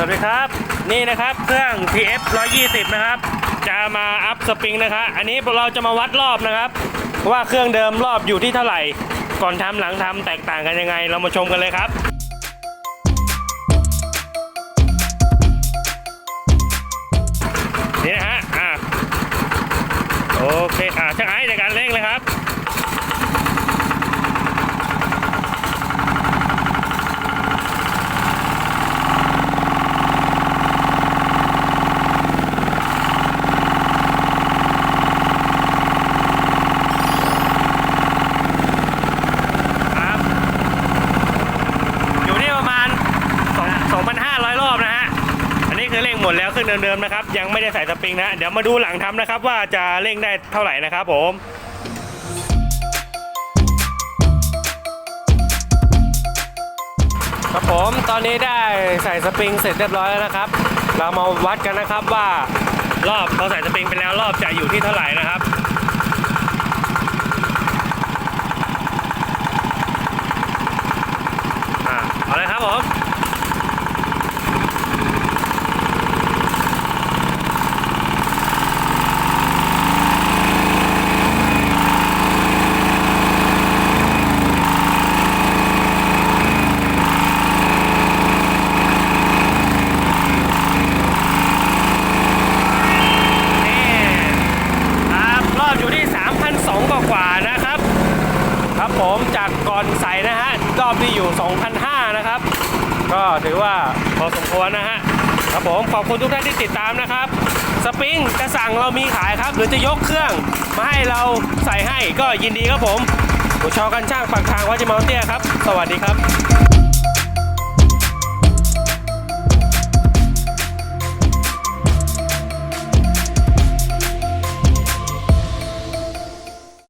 สวัสดีครับ นี่นะครับเครื่อง TF 120 นะครับ จะมาอัพสปริงนะครับอันนี้เราจะมาวัดรอบนะครับ ว่าเครื่องเดิมรอบอยู่ที่เท่าไหร่ ก่อนทำหลังทำแตกต่างกันยังไง เรามาชมกันเลยครับนี่นะฮะอะโอเคอะช่างไอ้ในการเร่งเลยครับ อยู่ที่ประมาณ2 2,500 รอบนะฮะ อันนี้คือเร่งหม ดแล้วขึ้นเดิมๆนะครับ ยังไม่ได้ใส่สปริงนะ เดี๋ยวมาดูหลังทำนะครับ ว่าจะเร่งได้เท่าไหร่นะครับผมครับผมตอนนี้ได้ใส่สปริงเสร็จเรียบร้อยแล้วนะครับ เรามาวัดกันนะครับว่ารอบพอใส่สปริงไปแล้วรอบจะอยู่ที่เท่าไหร่นะครับ อ่าเอาเลยครับผม นี่ครับรอบอยู่ที่ 3,200กว่ากว่าๆนะครับ ครับผมจากก่อนใสนะฮะรอบที่อยู่2,005นะครับ ก็ถือว่าพอสมควรนะฮะครับผมขอบคุณทุกท่านที่ติดตามนะครับ สปริงจะสั่งเรามีขายครับ หรือจะยกเครื่องมาให้เราใส่ให้ก็ยินดีครับผมผมชอกันช่างปากทางวัดจิมเมาเตี้ยครับ สวัสดีครับ